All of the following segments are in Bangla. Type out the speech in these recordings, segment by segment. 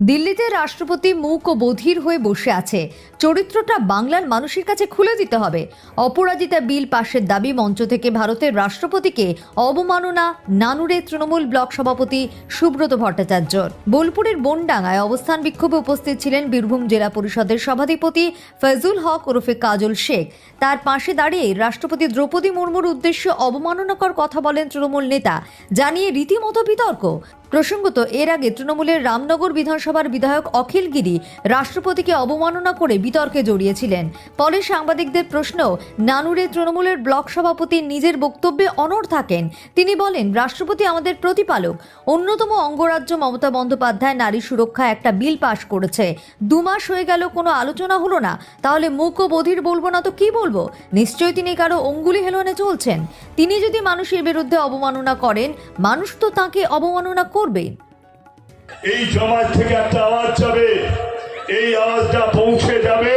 দিল্লিতে রাষ্ট্রপতি মূক ও বধির হয়ে বসে আছে। চরিত্রটা বাংলার মানুষের কাছে খুলে দিতে হবে। অপরাজিতা বিল পাশের দাবি মঞ্চ থেকে ভারতের রাষ্ট্রপতিকে অবমাননা নানুরে তৃণমূল ব্লক সভাপতি সুব্রত ভট্টাচার্য বোলপুরের বনডাঙ্গায় অবস্থান বিক্ষোভে উপস্থিত ছিলেন বীরভূম জেলা পরিষদের সভাধিপতি ফজলুল হক ওরফে কাজল শেখ। তার পাশে দাঁড়িয়ে রাষ্ট্রপতি দ্রৌপদী মুর্মুর উদ্দেশ্যে অবমাননাকর কথা বলেন তৃণমূল নেতা। জানিয়ে রীতিমতো বিতর্ক। প্রসঙ্গত, এর আগে তৃণমূলের রামনগর বিধানসভার বিধায়ক অখিল গিরি রাষ্ট্রপতিকে অবমাননা করে বিতর্কে জড়িয়েছিলেন। পরে সাংবাদিকদের প্রশ্ন, নানুরে তৃণমূলের ব্লক সভাপতি নিজের বক্তব্যে অনড় থাকেন। তিনি বলেন, রাষ্ট্রপতি আমাদের প্রতিপালক। অন্যতম অঙ্গরাজ্য মমতা বন্দ্যোপাধ্যায় নারী সুরক্ষা একটা বিল পাশ করেছে। দু মাস হয়ে গেল, কোনো আলোচনা হলো না। তাহলে মুখ ও বধির বলব না তো কি বলব? নিশ্চয়ই তিনি কারও অঙ্গুলি হেলনে চলছেন। তিনি যদি মানুষের বিরুদ্ধে অবমাননা করেন, মানুষ তো তাকে অবমাননা করবে এই সমাজ থেকে একটা আওয়াজ যাবে। এই আওয়াজটা পৌঁছে যাবে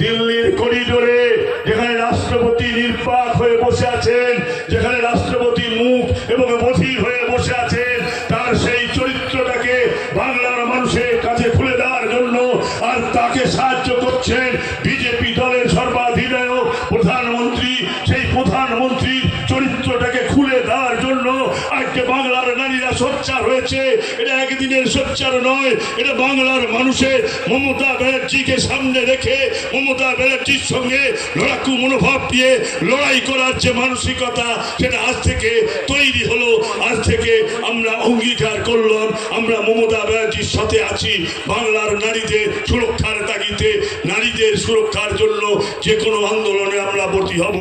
দিল্লির করিডোরে, যেখানে রাষ্ট্রপতি নির্বাক হয়ে বসে আছেন, যেখানে রাষ্ট্রপতি মুখ এবং বধির হয়ে বসে আছেন, তার সেই চরিত্রটাকে বাংলার মানুষের কাছে খুলে দেওয়ার জন্য আর তাকে সাহায্য করছেন বিজেপি দলের সর্বাধিনায়ক প্রধানমন্ত্রী। সেই প্রধানমন্ত্রীর চরিত্রটাকে খুলে দেওয়ার জন্য আজকে বাংলার নারীরা সোচ্চার হয়েছে। এটা একদিনের সোচ্চার নয়, এটা বাংলার মানুষের মমতা ব্যানার্জিকে সামনে রেখে, মমতা ব্যানার্জির সঙ্গে লড়াকু মনোভাব দিয়ে লড়াই করার যে মানসিকতা, সেটা আজ থেকে তৈরি হলো। আজ থেকে আমরা অঙ্গীকার করলাম, আমরা মমতা ব্যানার্জির সাথে আছি। বাংলার নারীদের সুরক্ষার তাগিদে, নারীদের সুরক্ষার জন্য যে কোনো আন্দোলনে আমরা ভর্তি হব।